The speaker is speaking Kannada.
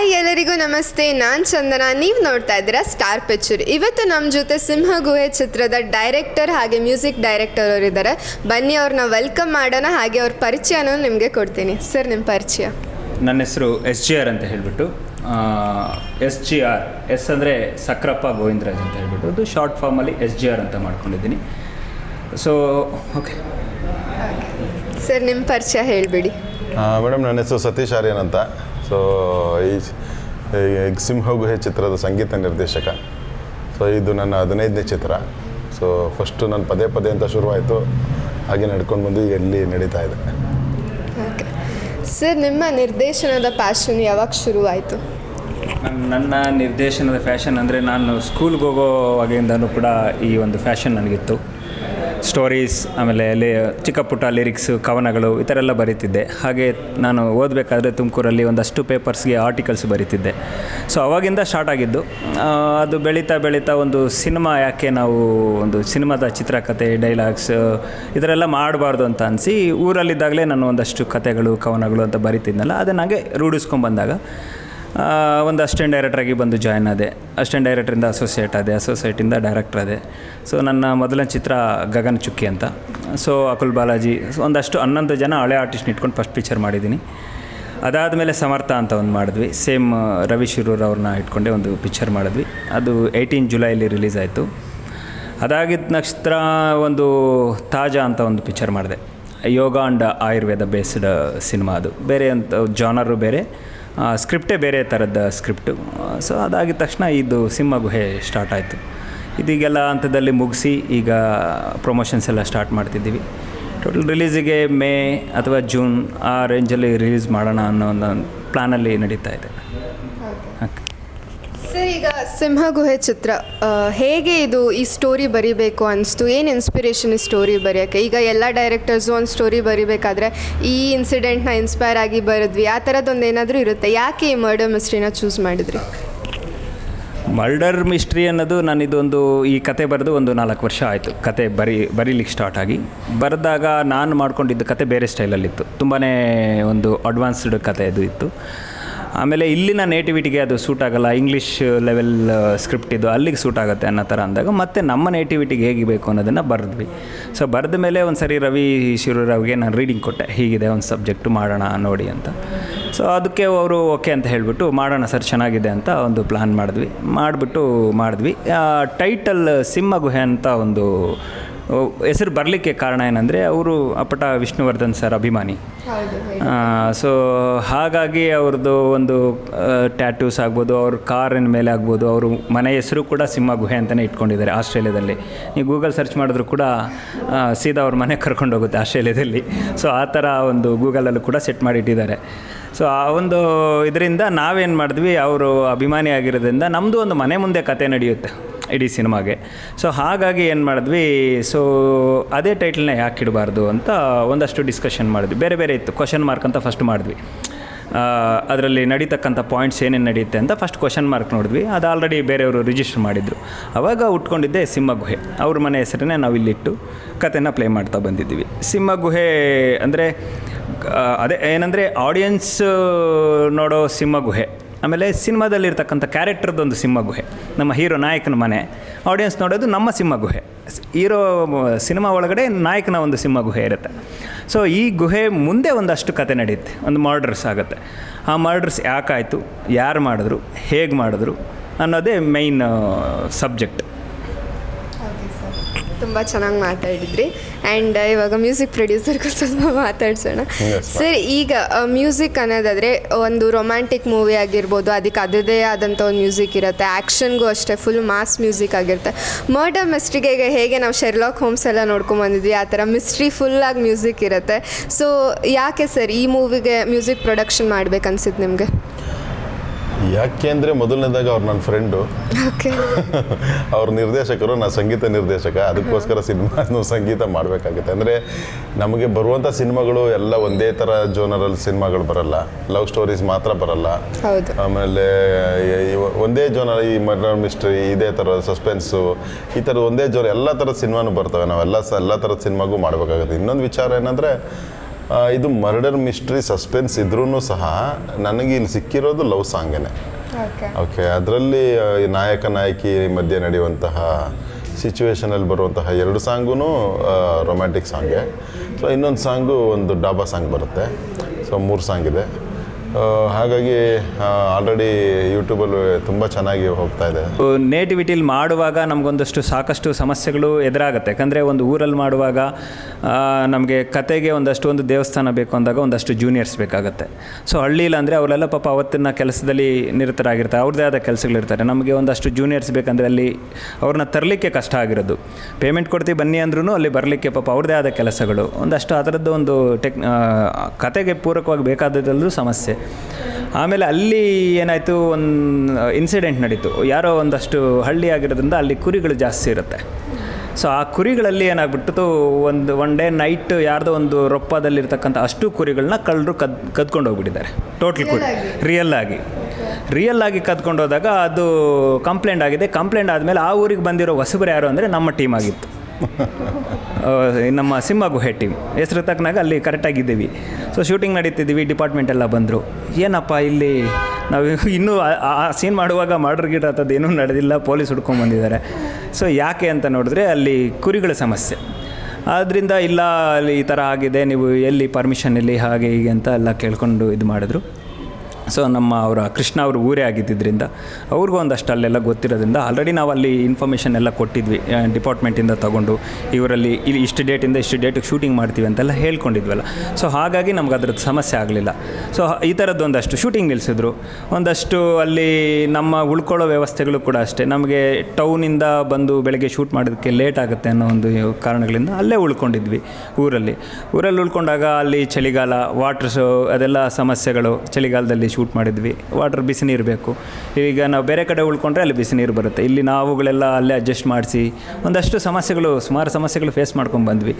ಹಾಯ್ ಎಲ್ಲರಿಗೂ ನಮಸ್ತೆ ನಾನು ಚಂದನ. ನೀವು ನೋಡ್ತಾ ಇದ್ದೀರಾ ಸ್ಟಾರ್ ಪಿಕ್ಚರ್ ಇವತ್ತು ನಮ್ಮ ಜೊತೆ ಸಿಂಹ ಗುಹೆ ಚಿತ್ರದ ಡೈರೆಕ್ಟರ್ ಹಾಗೆ ಮ್ಯೂಸಿಕ್ ಡೈರೆಕ್ಟರ್ ಅವರು ಇದ್ದಾರೆ. ಬನ್ನಿ ಅವ್ರನ್ನ ವೆಲ್ಕಮ್ ಮಾಡೋಣ ಹಾಗೆ ಅವ್ರ ಪರಿಚಯನ ನಿಮಗೆ ಕೊಡ್ತೀನಿ. ಸರ್ ನಿಮ್ಮ ಪರಿಚಯ. ನನ್ನ ಹೆಸರು ಎಸ್ ಜಿ ಆರ್ ಅಂತ ಹೇಳಿಬಿಟ್ಟು ಎಸ್ ಜಿ ಆರ್ ಎಸ್ ಅಂದರೆ ಸಕ್ರಪ್ಪ ಗೋವಿಂದರಾಜ್ ಅಂತ ಹೇಳ್ಬಿಟ್ಟು ಅದು ಶಾರ್ಟ್ ಫಾರ್ಮಲ್ಲಿ ಎಸ್ ಜಿ ಆರ್ ಅಂತ ಮಾಡ್ಕೊಂಡಿದ್ದೀನಿ. ಸೊ ಓಕೆ ಸರ್ ನಿಮ್ಮ ಪರಿಚಯ ಹೇಳಿಬಿಡಿ. ಮೇಡಮ್ ನನ್ನ ಹೆಸರು ಸತೀಶ್ ಆರ್ಯನ್ ಅಂತ. ಸೊ ಈ ಸಿಂಹ ಗುಹೆ ಚಿತ್ರದ ಸಂಗೀತ ನಿರ್ದೇಶಕ. ಸೊ ಇದು ನನ್ನ ಹದಿನೈದನೇ ಚಿತ್ರ. ಸೊ ಫಸ್ಟು ನಾನು ಪದೇ ಪದೇ ಅಂತ ಶುರುವಾಯಿತು. ಹಾಗೆ ನಡ್ಕೊಂಡು ಬಂದು ಎಲ್ಲಿ ಇಲ್ಲಿ ನಡೀತಾ ಇದೆ. ಓಕೆ ಸರ್ ನಿಮ್ಮ ನಿರ್ದೇಶನದ ಪ್ಯಾಷನ್ ಯಾವಾಗ ಶುರುವಾಯಿತು? ನನ್ನ ನಿರ್ದೇಶನದ ಫ್ಯಾಷನ್ ಅಂದರೆ ನಾನು ಸ್ಕೂಲ್ಗೆ ಹೋಗೋವಾಗಿಂದನೂ ಕೂಡ ಈ ಒಂದು ಫ್ಯಾಷನ್ ನನಗಿತ್ತು. ಸ್ಟೋರೀಸ್ ಆಮೇಲೆ ಅಲ್ಲಿ ಚಿಕ್ಕ ಪುಟ್ಟ ಲಿರಿಕ್ಸು ಕವನಗಳು, ಈ ಥರ ಎಲ್ಲ ಬರೀತಿದ್ದೆ. ಹಾಗೆ ನಾನು ಓದಬೇಕಾದ್ರೆ ತುಮಕೂರಲ್ಲಿ ಒಂದಷ್ಟು ಪೇಪರ್ಸ್ಗೆ ಆರ್ಟಿಕಲ್ಸ್ ಬರೀತಿದ್ದೆ. ಸೊ ಅವಾಗಿಂದ ಸ್ಟಾರ್ಟ್ ಆಗಿದ್ದು. ಅದು ಬೆಳೀತಾ ಬೆಳೀತಾ ಒಂದು ಸಿನಿಮಾ ಯಾಕೆ ನಾವು ಒಂದು ಸಿನಿಮಾದ ಚಿತ್ರಕಥೆ ಡೈಲಾಗ್ಸ್ ಇದರೆಲ್ಲ ಮಾಡಬಾರ್ದು ಅಂತ ಅನಿಸಿ, ಊರಲ್ಲಿದ್ದಾಗಲೇ ನಾನು ಒಂದಷ್ಟು ಕಥೆಗಳು ಕವನಗಳು ಅಂತ ಬರೀತಿದ್ನಲ್ಲ, ಅದನ್ನು ಹಾಗೆ ರೂಢಿಸ್ಕೊಂಡ್ಬಂದಾಗ ಒಂದು ಅಸ್ಟೆಂಟ್ ಡೈರೆಕ್ಟ್ರಾಗಿ ಬಂದು ಜಾಯ್ನ್ ಆದೆ. ಅಸ್ಟೆಂಟ್ ಡೈರೆಕ್ಟ್ರಿಂದ ಅಸೋಸಿಯೇಟ್ ಆದೆ. ಅಸೋಸಿಯೇಟಿಂದ ಡೈರೆಕ್ಟ್ರ್ ಆದೆ. ಸೊ ನನ್ನ ಮೊದಲನೇ ಚಿತ್ರ ಗಗನ ಚುಕ್ಕಿ ಅಂತ. ಸೊ ಅಕುಲ್ ಬಾಲಾಜಿ. ಒಂದಷ್ಟು ಹನ್ನೊಂದು ಜನ ಹಳೆ ಆರ್ಟಿಸ್ಟ್ ಇಟ್ಕೊಂಡು ಫಸ್ಟ್ ಪಿಕ್ಚರ್ ಮಾಡಿದ್ದೀನಿ ಅದಾದಮೇಲೆ ಸಮರ್ಥ ಅಂತ ಒಂದು ಮಾಡಿದ್ವಿ. ಸೇಮ್ ರವಿ ಶಿರೂರ್ ಅವ್ರನ್ನ ಇಟ್ಕೊಂಡೆ ಒಂದು ಪಿಕ್ಚರ್ ಮಾಡಿದ್ವಿ. ಅದು ಏಯ್ಟೀನ್ ಜುಲೈಲಿ ರಿಲೀಸ್ ಆಯಿತು. ಅದಾಗಿದ್ದ ನಕ್ಷತ್ರ ಒಂದು ತಾಜಾ ಅಂತ ಒಂದು ಪಿಕ್ಚರ್ ಮಾಡಿದೆ. Yoga and Ayurveda based cinema ಅದು. ಬೇರೆ ಅಂತ ಜಾನರು ಬೇರೆ. ಸ್ಕ್ರಿಪ್ಟೇ ಬೇರೆ ಥರದ ಸ್ಕ್ರಿಪ್ಟು ಸೊ ಅದಾಗಿದ ತಕ್ಷಣ ಇದು ಸಿಂಹ ಗುಹೆ ಸ್ಟಾರ್ಟ್ ಆಯಿತು. ಇದೀಗೆಲ್ಲ ಹಂತದಲ್ಲಿ ಮುಗಿಸಿ ಈಗ ಪ್ರಮೋಷನ್ಸ್ ಎಲ್ಲ ಸ್ಟಾರ್ಟ್ ಮಾಡ್ತಿದ್ದೀವಿ. ಟೋಟಲ್ ರಿಲೀಸಿಗೆ ಮೇ ಅಥವಾ ಜೂನ್ ಆ ರೇಂಜಲ್ಲಿ ರಿಲೀಸ್ ಮಾಡೋಣ ಅನ್ನೋ ಒಂದು ಪ್ಲ್ಯಾನಲ್ಲಿ ನಡೀತಾ ಇದೆ. ಓಕೆ. ಸರ್, ಈಗ ಸಿಂಹ ಗುಹೆ ಚಿತ್ರ ಹೇಗೆ ಇದು ಈ ಸ್ಟೋರಿ ಬರಿಬೇಕು ಅನಿಸ್ತು? ಏನು ಇನ್ಸ್ಪಿರೇಷನ್ ಈ ಸ್ಟೋರಿ ಬರೆಯೋಕ್ಕೆ? ಈಗ ಎಲ್ಲ ಡೈರೆಕ್ಟರ್ಸು ಒಂದು ಸ್ಟೋರಿ ಬರಿಬೇಕಾದ್ರೆ ಈ ಇನ್ಸಿಡೆಂಟ್ನ ಇನ್ಸ್ಪೈರ್ ಆಗಿ ಬರೆದ್ವಿ. ಆ ಥರದ್ದೊಂದು ಏನಾದರೂ ಇರುತ್ತೆ? ಯಾಕೆ ಈ ಮರ್ಡರ್ ಮಿಸ್ಟ್ರಿನ ಚೂಸ್ ಮಾಡಿದ್ರಿ? ಮರ್ಡರ್ ಮಿಸ್ಟ್ರಿ ಅನ್ನೋದು ನಾನು ಇದೊಂದು ಈ ಕತೆ ಬರೆದು ಒಂದು ನಾಲ್ಕು ವರ್ಷ ಆಯಿತು. ಕತೆ ಬರಿ, ಬರೀಲಿಕ್ಕೆ ಸ್ಟಾರ್ಟ್ ಆಗಿ. ಬರೆದಾಗ ನಾನು ಮಾಡ್ಕೊಂಡಿದ್ದ ಕತೆ ಬೇರೆ ಸ್ಟೈಲಲ್ಲಿತ್ತು ತುಂಬಾ ಒಂದು ಅಡ್ವಾನ್ಸ್ಡ್ ಕತೆ ಇದು ಇತ್ತು. ಆಮೇಲೆ ಇಲ್ಲಿನ ನೇಟಿವಿಟಿಗೆ ಅದು ಸೂಟ್ ಆಗಲ್ಲ ಇಂಗ್ಲೀಷ್ ಲೆವೆಲ್ ಸ್ಕ್ರಿಪ್ಟ್ ಇದು ಅಲ್ಲಿಗೆ ಸೂಟ್ ಆಗುತ್ತೆ ಅನ್ನೋ ಥರ ಅಂದಾಗ ಮತ್ತೆ ನಮ್ಮ ನೇಟಿವಿಟಿಗೆ ಹೇಗೆ ಬೇಕು ಅನ್ನೋದನ್ನು ಬರೆದ್ವಿ. ಸೊ ಬರೆದ ಮೇಲೆ ಒಂದು ಸರಿ ರವಿ ಶಿವರಾವ್ಗೆ ನಾನು ರೀಡಿಂಗ್ ಕೊಟ್ಟೆ, ಹೀಗಿದೆ ಒಂದು ಸಬ್ಜೆಕ್ಟು ಮಾಡೋಣ ನೋಡಿ ಅಂತ. ಸೊ ಅದಕ್ಕೆ ಅವರು ಓಕೆ ಅಂತ ಹೇಳಿಬಿಟ್ಟು ಮಾಡೋಣ ಸರ್ ಚೆನ್ನಾಗಿದೆ ಅಂತ ಒಂದು ಪ್ಲ್ಯಾನ್ ಮಾಡಿದ್ವಿ. ಮಾಡಿಬಿಟ್ಟು ಮಾಡಿದ್ವಿ. ಟೈಟಲ್ ಸಿಂಹ ಗುಹೆ ಅಂತ ಒಂದು ಹೆಸರು ಬರಲಿಕ್ಕೆ ಕಾರಣ ಏನಂದರೆ ಅವರು ಅಪಟ ವಿಷ್ಣುವರ್ಧನ್ ಸರ್ ಅಭಿಮಾನಿ. ಸೊ ಹಾಗಾಗಿ ಅವ್ರದ್ದು ಒಂದು ಟ್ಯಾಟೂಸ್ ಆಗ್ಬೋದು ಅವ್ರ ಕಾರಿನ ಮೇಲೆ ಆಗ್ಬೋದು ಅವರು ಮನೆ ಹೆಸರು ಕೂಡ ಸಿಂಹ ಗುಹೆ ಅಂತಲೇ ಇಟ್ಕೊಂಡಿದ್ದಾರೆ ಆಸ್ಟ್ರೇಲಿಯಾದಲ್ಲಿ. ನೀವು ಗೂಗಲ್ ಸರ್ಚ್ ಮಾಡಿದ್ರು ಕೂಡ ಸೀದಾ ಅವ್ರ ಮನೆ ಕರ್ಕೊಂಡು ಹೋಗುತ್ತೆ ಆಸ್ಟ್ರೇಲಿಯಾದಲ್ಲಿ. ಸೊ ಆ ಥರ ಒಂದು ಗೂಗಲಲ್ಲೂ ಕೂಡ ಸೆಟ್ ಮಾಡಿಟ್ಟಿದ್ದಾರೆ ಸೊ ಆ ಒಂದು ಇದರಿಂದ ನಾವೇನು ಮಾಡಿದ್ವಿ ಅವರು ಅಭಿಮಾನಿ ಆಗಿರೋದ್ರಿಂದ ನಮ್ಮದು ಒಂದು ಮನೆ ಮುಂದೆ ಕತೆ ನಡೆಯುತ್ತೆ. ಇಡೀ ಸಿನಿಮಾಗೆ. ಸೊ ಹಾಗಾಗಿ ಏನು ಮಾಡಿದ್ವಿ ಸೊ ಅದೇ ಟೈಟಲ್ನ ಯಾಕೆ ಇಡಬಾರ್ದು ಅಂತ ಒಂದಷ್ಟು ಡಿಸ್ಕಷನ್ ಮಾಡಿದ್ವಿ. ಬೇರೆ ಬೇರೆ ಇತ್ತು. ಕ್ವಶನ್ ಮಾರ್ಕ್ ಅಂತ ಫಸ್ಟ್ ಮಾಡಿದ್ವಿ. ಅದರಲ್ಲಿ ನಡೀತಕ್ಕಂಥ ಪಾಯಿಂಟ್ಸ್ ಏನೇನು ನಡೆಯುತ್ತೆ ಅಂತ ಫಸ್ಟ್ ಕ್ವಶನ್ ಮಾರ್ಕ್ ನೋಡಿದ್ವಿ. ಅದು ಆಲ್ರೆಡಿ ಬೇರೆಯವರು ರಿಜಿಸ್ಟರ್ ಮಾಡಿದ್ರು. ಅವಾಗ ಉಟ್ಕೊಂಡಿದ್ದೆ ಸಿಂಹ ಗುಹೆ. ಅವ್ರ ಮನೆ ಹೆಸರನ್ನೇ ನಾವು ಇಲ್ಲಿಟ್ಟು ಕತೆನ ಪ್ಲೇ ಮಾಡ್ತಾ ಬಂದಿದ್ದೀವಿ. ಸಿಂಹ ಗುಹೆ ಅಂದರೆ ಅದೇ ಏನಂದರೆ ಆಡಿಯನ್ಸ್ ನೋಡೋ ಸಿಂಹ ಗುಹೆ. ಆಮೇಲೆ ಸಿನಿಮಾದಲ್ಲಿರ್ತಕ್ಕಂಥ ಕ್ಯಾರೆಕ್ಟರ್ದೊಂದು ಸಿಂಹ ಗುಹೆ, ನಮ್ಮ ಹೀರೋ ನಾಯಕನ ಮನೆ. ಆಡಿಯನ್ಸ್ ನೋಡೋದು ನಮ್ಮ ಸಿಂಹ ಗುಹೆ. ಹೀರೋ ಸಿನಿಮಾ ಒಳಗಡೆ ನಾಯಕನ ಒಂದು ಸಿಂಹ ಗುಹೆ ಇರುತ್ತೆ. ಸೊ ಈ ಗುಹೆ ಮುಂದೆ ಒಂದಷ್ಟು ಕತೆ ನಡೆಯುತ್ತೆ. ಒಂದು ಮರ್ಡರ್ಸ್ ಆಗುತ್ತೆ. ಆ ಮರ್ಡರ್ಸ್ ಯಾಕಾಯಿತು? ಯಾರು ಮಾಡಿದ್ರು? ಹೇಗೆ ಮಾಡಿದ್ರು? ಅನ್ನೋದೇ ಮೈನ್ ಸಬ್ಜೆಕ್ಟ್ ತುಂಬ ಚೆನ್ನಾಗಿ ಮಾತಾಡಿದ್ರಿ. ಆ್ಯಂಡ್ ಇವಾಗ ಮ್ಯೂಸಿಕ್ ಪ್ರೊಡ್ಯೂಸರ್ಗೂ ಸ್ವಲ್ಪ ಮಾತಾಡ್ಸೋಣ. ಸರ್ ಈಗ ಮ್ಯೂಸಿಕ್ ಅನ್ನೋದಾದರೆ ಒಂದು ರೊಮ್ಯಾಂಟಿಕ್ ಮೂವಿ ಆಗಿರ್ಬೋದು ಅದಕ್ಕೆ ಅದರದೇ ಆದಂಥ ಒಂದು ಮ್ಯೂಸಿಕ್ ಇರುತ್ತೆ. ಆ್ಯಕ್ಷನ್ಗೂ ಅಷ್ಟೇ ಫುಲ್ ಮಾಸ್ ಮ್ಯೂಸಿಕ್ ಆಗಿರುತ್ತೆ. ಮರ್ಡರ್ ಮಿಸ್ಟ್ರಿಗೆ ಹೇಗೆ ನಾವು ಶೆರ್ಲಾಕ್ ಹೋಮ್ಸ್ ಎಲ್ಲ ನೋಡ್ಕೊಂಬಂದಿದ್ವಿ ಆ ಥರ ಮಿಸ್ಟ್ರಿ ಫುಲ್ಲಾಗಿ ಮ್ಯೂಸಿಕ್ ಇರುತ್ತೆ. ಸೊ ಯಾಕೆ ಸರ್ ಈ ಮೂವಿಗೆ ಮ್ಯೂಸಿಕ್ ಪ್ರೊಡಕ್ಷನ್ ಮಾಡ್ಬೇಕನ್ಸಿತ್ತು ನಿಮಗೆ? ಯಾಕೆ ಅಂದರೆ ಮೊದಲನೇದಾಗ ಅವ್ರು ನನ್ನ ಫ್ರೆಂಡು ಅವ್ರ ನಿರ್ದೇಶಕರು ನಾನು ಸಂಗೀತ ನಿರ್ದೇಶಕ. ಅದಕ್ಕೋಸ್ಕರ ಸಿನಿಮಾ ಸಂಗೀತ ಮಾಡಬೇಕಾಗುತ್ತೆ. ಅಂದರೆ ನಮಗೆ ಬರುವಂಥ ಸಿನಿಮಾಗಳು ಎಲ್ಲ ಒಂದೇ ಥರ ಜೋನರಲ್ಲಿ ಸಿನಿಮಾಗಳು ಬರಲ್ಲ. ಲವ್ ಸ್ಟೋರೀಸ್ ಮಾತ್ರ ಬರಲ್ಲ. ಆಮೇಲೆ ಒಂದೇ ಜೋನರ್ ಈ ಮರ್ಡರ್ ಮಿಸ್ಟ್ರಿ ಇದೇ ಥರ ಸಸ್ಪೆನ್ಸು ಈ ಥರ ಒಂದೇ ಜೋನ್ ಎಲ್ಲ ಥರದ ಸಿನಿಮಾನು ಬರ್ತವೆ. ನಾವೆಲ್ಲ ಸ ಎಲ್ಲ ಥರದ ಸಿನಿಮಾಗೂ ಮಾಡಬೇಕಾಗುತ್ತೆ. ಇನ್ನೊಂದು ವಿಚಾರ ಏನಂದರೆ ಇದು ಮರ್ಡರ್ ಮಿಸ್ಟ್ರಿ ಸಸ್ಪೆನ್ಸ್ ಇದ್ರೂ ಸಹ ನನಗೆ ಇಲ್ಲಿ ಸಿಕ್ಕಿರೋದು ಲವ್ ಸಾಂಗೇನೆ ಓಕೆ ಅದರಲ್ಲಿ ನಾಯಕ ನಾಯಕಿ ಮಧ್ಯೆ ನಡೆಯುವಂತಹ ಸಿಚುವೇಶನಲ್ಲಿ ಬರುವಂತಹ ಎರಡು ಸಾಂಗೂ ರೊಮ್ಯಾಂಟಿಕ್ ಸಾಂಗೇ ಸೊ ಇನ್ನೊಂದು ಸಾಂಗು ಒಂದು ಡಾಬಾ ಸಾಂಗ್ ಬರುತ್ತೆ. ಸೊ ಮೂರು ಸಾಂಗ್ ಇದೆ. ಹಾಗಾಗಿ ಆಲ್ರೆಡಿ ಯೂಟ್ಯೂಬಲ್ಲಿ ತುಂಬ ಚೆನ್ನಾಗಿ ಹೋಗ್ತಾ ಇದೆ. ನೇಟಿವಿಟಿಲಿ ಮಾಡುವಾಗ ನಮಗೊಂದಷ್ಟು ಸಾಕಷ್ಟು ಸಮಸ್ಯೆಗಳು ಎದುರಾಗುತ್ತೆ. ಯಾಕಂದರೆ ಒಂದು ಊರಲ್ಲಿ ಮಾಡುವಾಗ ನಮಗೆ ಕತೆಗೆ ಒಂದಷ್ಟು ಒಂದು ದೇವಸ್ಥಾನ ಬೇಕು ಅಂದಾಗ ಒಂದಷ್ಟು ಜೂನಿಯರ್ಸ್ ಬೇಕಾಗುತ್ತೆ. ಸೊ ಇಲ್ಲ ಅಂದರೆ ಅವರೆಲ್ಲ ಪಾಪ ಅವತ್ತಿನ ಕೆಲಸದಲ್ಲಿ ನಿರತರಾಗಿರ್ತಾರೆ. ಅವ್ರದ್ದೇ ಆದ ಕೆಲಸಗಳಿರ್ತಾರೆ. ನಮಗೆ ಒಂದಷ್ಟು ಜೂನಿಯರ್ಸ್ ಬೇಕಂದರೆ ಅಲ್ಲಿ ಅವ್ರನ್ನ ತರಲಿಕ್ಕೆ ಕಷ್ಟ ಆಗಿರೋದು. ಪೇಮೆಂಟ್ ಕೊಡ್ತೀವಿ, ಬನ್ನಿ ಅಂದ್ರೂ ಅಲ್ಲಿ ಬರಲಿಕ್ಕೆ ಪಾಪ ಅವ್ರದ್ದೇ ಆದ ಕೆಲಸಗಳು. ಒಂದಷ್ಟು ಆ ಥರದ್ದು ಒಂದು ಟೆಕ್ ಕತೆಗೆ ಪೂರಕವಾಗಿ ಬೇಕಾದದಲ್ಲೂ ಸಮಸ್ಯೆ. ಆಮೇಲೆ ಅಲ್ಲಿ ಏನಾಯಿತು ಒಂದು ಇನ್ಸಿಡೆಂಟ್ ನಡೀತು. ಯಾರೋ ಒಂದಷ್ಟು ಹಳ್ಳಿ ಆಗಿರೋದ್ರಿಂದ ಅಲ್ಲಿ ಕುರಿಗಳು ಜಾಸ್ತಿ ಇರುತ್ತೆ. ಸೊ ಆ ಕುರಿಗಳಲ್ಲಿ ಏನಾಗ್ಬಿಟ್ಟು ಒಂದು ಒನ್ ಡೇ ನೈಟ್ ಯಾರ್ದೋ ಒಂದು ರೊಪ್ಪದಲ್ಲಿರ್ತಕ್ಕಂಥ ಅಷ್ಟು ಕುರಿಗಳನ್ನ ಕಳ್ಳರು ಕದ್ ಕದ್ಕೊಂಡು ಹೋಗ್ಬಿಟ್ಟಿದ್ದಾರೆ. ಟೋಟಲ್ ಕುರಿ. ರಿಯಲ್ ಆಗಿ. ರಿಯಲ್ ಆಗಿ ಕದ್ಕೊಂಡು ಹೋದಾಗ ಅದು ಕಂಪ್ಲೇಂಟ್ ಆಗಿದೆ. ಕಂಪ್ಲೇಂಟ್ ಆದಮೇಲೆ ಆ ಊರಿಗೆ ಬಂದಿರೋ ಹೊಸಬರು ಯಾರು ಅಂದರೆ ನಮ್ಮ ಟೀಮ್ ಆಗಿತ್ತು. ನಮ್ಮ ಸಿಂಹ ಗುಹೆ ಟೀಮ್ ಹೆಸರು ತಕ್ಕನಾಗ ಅಲ್ಲಿ ಕರೆಕ್ಟಾಗಿದ್ದೀವಿ ಸೊ ಶೂಟಿಂಗ್ ನಡೀತಿದ್ದೀವಿ ಡಿಪಾರ್ಟ್ಮೆಂಟ್ ಎಲ್ಲ ಬಂದರು. ಏನಪ್ಪ ಇಲ್ಲಿ ನಾವು ಇನ್ನೂ ಆ- ಸೀನ್ ಮಾಡುವಾಗ ಮರ್ಡರ್ ಗಿಡ ಅಂಥದ್ದು ಏನೂ ನಡೆದಿಲ್ಲ ಪೊಲೀಸ್ ಹುಡ್ಕೊಂಡು ಬಂದಿದ್ದಾರೆ. ಸೊ ಯಾಕೆ ಅಂತ ನೋಡಿದ್ರೆ ಅಲ್ಲಿ ಕುರಿಗಳ ಸಮಸ್ಯೆ. ಆದ್ದರಿಂದ ಇಲ್ಲ ಅಲ್ಲಿ ಈ ಥರ ಆಗಿದೆ, ನೀವು ಎಲ್ಲಿ ಪರ್ಮಿಷನ್ ಇಲ್ಲಿ ಹಾಗೆ ಹೀಗೆ ಅಂತ ಎಲ್ಲ ಕೇಳಿಕೊಂಡು ಇದು ಮಾಡಿದ್ರು. ಸೊ ನಮ್ಮ ಅವರ ಕೃಷ್ಣ ಅವರು ಊರೇ ಆಗಿದ್ದರಿಂದ ಅವ್ರಿಗೂ ಒಂದಷ್ಟು ಅಲ್ಲೆಲ್ಲ ಗೊತ್ತಿರೋದ್ರಿಂದ ಆಲ್ರೆಡಿ ನಾವು ಅಲ್ಲಿ ಇನ್ಫಾರ್ಮೇಷನ್ ಎಲ್ಲ ಕೊಟ್ಟಿದ್ವಿ ಡಿಪಾರ್ಟ್ಮೆಂಟಿಂದ ತಗೊಂಡು, ಇವರಲ್ಲಿ ಇಲ್ಲಿ ಇಷ್ಟು ಡೇಟಿಂದ ಇಷ್ಟು ಡೇಟಿಗೆ ಶೂಟಿಂಗ್ ಮಾಡ್ತೀವಿ ಅಂತೆಲ್ಲ ಹೇಳ್ಕೊಂಡಿದ್ವಲ್ಲ. ಸೊ ಹಾಗಾಗಿ ನಮ್ಗೆ ಅದ್ರದ್ದು ಸಮಸ್ಯೆ ಆಗಲಿಲ್ಲ. ಸೊ ಈ ಥರದ್ದು ಒಂದಷ್ಟು ಶೂಟಿಂಗ್ ನಿಲ್ಲಿಸಿದ್ರು ಒಂದಷ್ಟು ಅಲ್ಲಿ ನಮ್ಮ ಉಳ್ಕೊಳ್ಳೋ ವ್ಯವಸ್ಥೆಗಳು ಕೂಡ ಅಷ್ಟೇ. ನಮಗೆ ಟೌನಿಂದ ಬಂದು ಬೆಳಗ್ಗೆ ಶೂಟ್ ಮಾಡೋದಕ್ಕೆ ಲೇಟ್ ಆಗುತ್ತೆ ಅನ್ನೋ ಒಂದು ಕಾರಣಗಳಿಂದ ಅಲ್ಲೇ ಉಳ್ಕೊಂಡಿದ್ವಿ ಊರಲ್ಲಿ. ಊರಲ್ಲಿ ಉಳ್ಕೊಂಡಾಗ ಅಲ್ಲಿ ಚಳಿಗಾಲ ವಾಟ್ರ್ಸು ಅದೆಲ್ಲ ಸಮಸ್ಯೆಗಳು ಚಳಿಗಾಲದಲ್ಲಿ ಶೂಟ್ ಮಾಡಿದ್ವಿ. ವಾಟರ್ ಬಿಸಿ ನೀರು ಬೇಕು. ಈಗ ನಾವು ಬೇರೆ ಕಡೆ ಉಳ್ಕೊಂಡ್ರೆ ಅಲ್ಲಿ ಬಿಸಿನೀರು ಬರುತ್ತೆ. ಇಲ್ಲಿ ನಾವುಗಳೆಲ್ಲ ಅಲ್ಲೇ ಅಡ್ಜಸ್ಟ್ ಮಾಡಿಸಿ ಒಂದಷ್ಟು ಸಮಸ್ಯೆಗಳು, ಸುಮಾರು ಸಮಸ್ಯೆಗಳು ಫೇಸ್ ಮಾಡ್ಕೊಂಡು ಬಂದ್ವಿ.